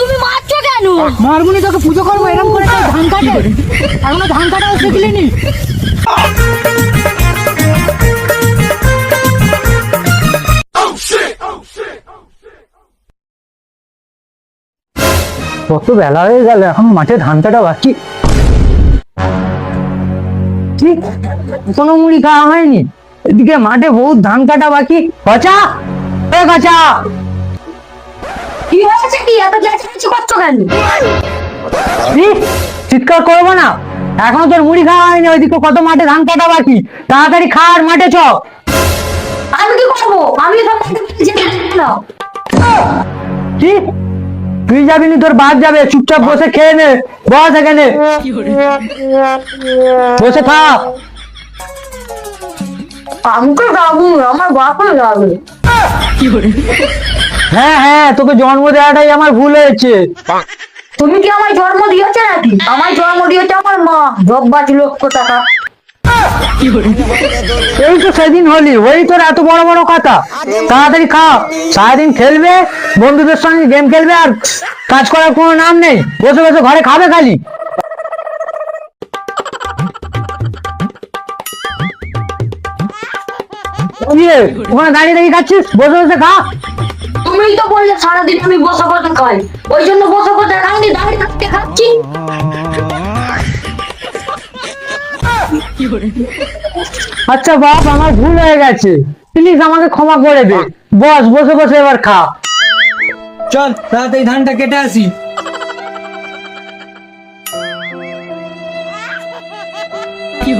তুমি মারছো কেন? মারবুনি তোকে পুজো করব এরকম করে ধান কাটে। এখনও ধান কাটাও শিখলিনি কত বেলা হয়ে গেল, এখন মাঠে ধান কাটা বাকি। ঠিক কোনো মুড়ি খাওয়া হয়নি? এদিকে মাঠে বহুত ধান কাটা বাকি। এ কচা কি হয়েছে কি? এত চেঁচামেচি করছ কেন? চিৎকার করব না। এখনও তোর মুড়ি খাওয়া হয়নি ওইদিকে কত মাঠে ধান কাটা বাকি? তাড়াতাড়ি খা আর মাঠে চ। আমি কি করব? আমি তো কি? তুই যাবি নি তোর বাদ যাবে। চুপচাপ বসে খেয়ে নে বস এখানে। বসে খা আমাকে যাব আমার বাপও যাবে। হ্যাঁ হ্যাঁ তোকে জন্ম দেওয়াটাই আমার ভুল হয়েছে। তুমি কি আমার জন্ম দিয়েছে নাকি? আমার জন্ম দিয়েছে আমার মা। জব্বাজ লক্ষ টাকা। এই তো সেদিন হলি ওই তোর এত বড় বড় কথা। তাড়াতাড়ি খা। সারাদিন খেলবে বন্ধুদের সঙ্গে গেম খেলবে আর কাজ করার কোনো নাম নেই। বসে বসে ঘরে খাবে খালি। ওখানে দাঁড়িয়ে দাঁড়িয়ে খাচ্ছিস? বসে বসে খা। তুমিই তো বললে সারাদিন আমি বসে বসে খাই। ওই জন্য বসে বসে খাইনি দাঁড়িয়ে থাকতে খাচ্ছি। আচ্ছা বাপ আমার ভুল হয়ে গেছে। প্লিজ আমাকে ক্ষমা করে দে। বস বসে বসে এবার খা। চল তাড়াতাড়ি ধানটা কেটে আসি। কি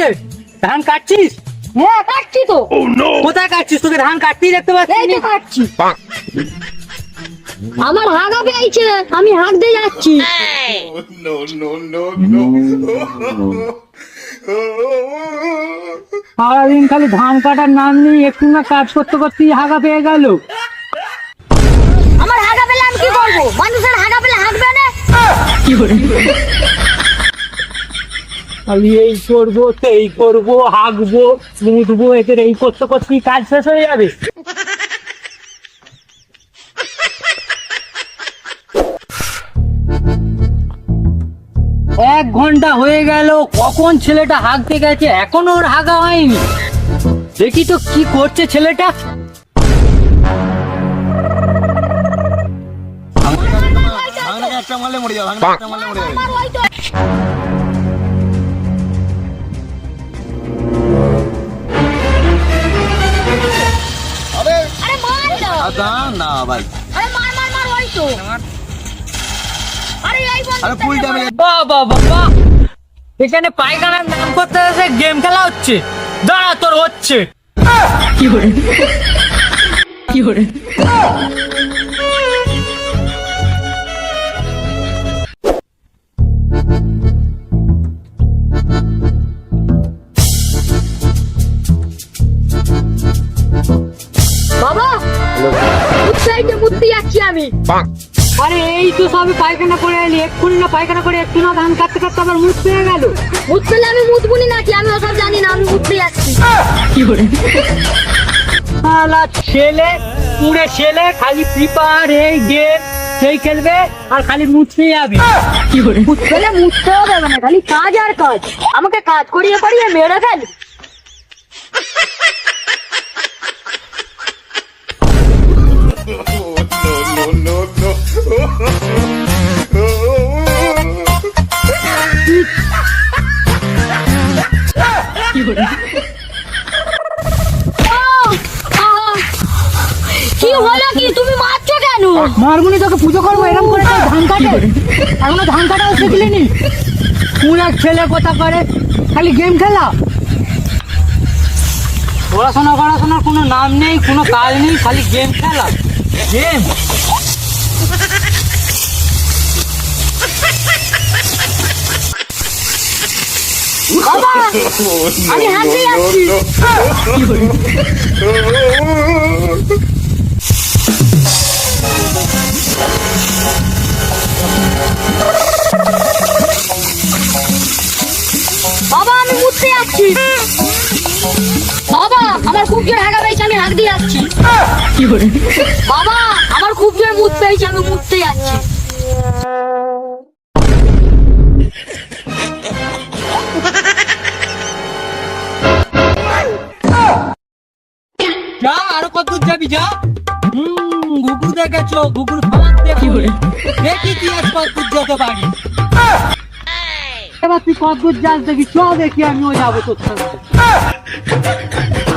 রে? ধান কাটছিস? হ্যাঁ কাটছি তো। কোথায় কাটছিস? তোকে ধান কাটতেই দেখতে পাচ্ছি এই তো কাটছি। আমার হাগা পেয়েছে আমি হাঁটতে যাচ্ছি. সারাদিন খালি ধান কাটার নাম নিয়ে একটু না কাজ করতে করতে হাগা পেয়ে গেল। আমার হাগা পেলে আমি কি করব? মানুষের হাগা পেলে হাঁটবে না? আমি এই করব সেই করব, হাঁকবো মুদবো এদের এই করতে করতে কাজ শেষ হয়ে যাবে? এক ঘণ্টা হয়ে গেল, কখন ছেলেটা হাঁকতে গেছে? এখনও ওর হাঁকা হয়নি। দেখি তো কি করছে ছেলেটা। মরে যাবে মরে যাবে। ভাই আরে মার মার মার ওই তো। আরে এই বন্ধ আরে ফুল ড্যামেজ বাহ বাহ বাহ। এখানে পায়খানার নাম করতে এসে গেম খেলা হচ্ছে। দাঁড়া তোর হচ্ছে। বাবা উৎসাহিতে মুক্তি যাচ্ছি আমি। আরে এই তো সবে পায়খানা করে এলি এক্ষুনি না পায়খানা করে একটু না ধান কাটতে কাটতে আবার মুখ পেয়ে গেল। মুত পেলে আমি মুতবুনি নাকি? আমি ওসব জানি না আমি মুততে যাচ্ছি শালা ছেলে পুরে ছেলে খালি ফ্রি ফায়ার এই গেম সেই খেলবে আর খালি মুছতে যাবে। মুত পেলে মুততেও দেবে না খালি কাজ আর কাজ। আমাকে কাজ করিয়ে করিয়ে মেরে ফেল। কি হলো কি? তুমি মারছো কেন? মারবুনি তোকে পুজো করব এরকম করে ধান কাটে। এখনও ধান কাটাও শিখলিনি পুরা ছেলে কথা করে। খালি গেম খেলা? পড়াশোনা পড়াশোনার কোনো নাম নেই কোনো কাজ নেই খালি গেম খেলা। গেম আমি হাঁটতে যাচ্ছি বাবা, আমি উঠতে যাচ্ছি। বাবা, আমার খুব জোর হাঁটা পেয়েছে, আমি হাঁক দিয়ে যাচ্ছি। বাবা, আমার খুব জোর মুখ পেয়েছে, আমি মুততে যাচ্ছি। আরও কত দূর যাবি যা হুম গুগু দেখেছ দেখি আজ কত দূর যেতে পারি এবার তুই কত দূর যাস দেখি চ দেখি আমিও যাব তোর সঙ্গে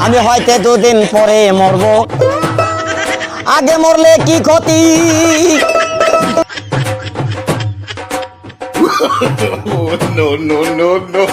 আমি হয়তো দুদিন পরে মরবো আগে মরলে কি ক্ষতি no, no, no, no.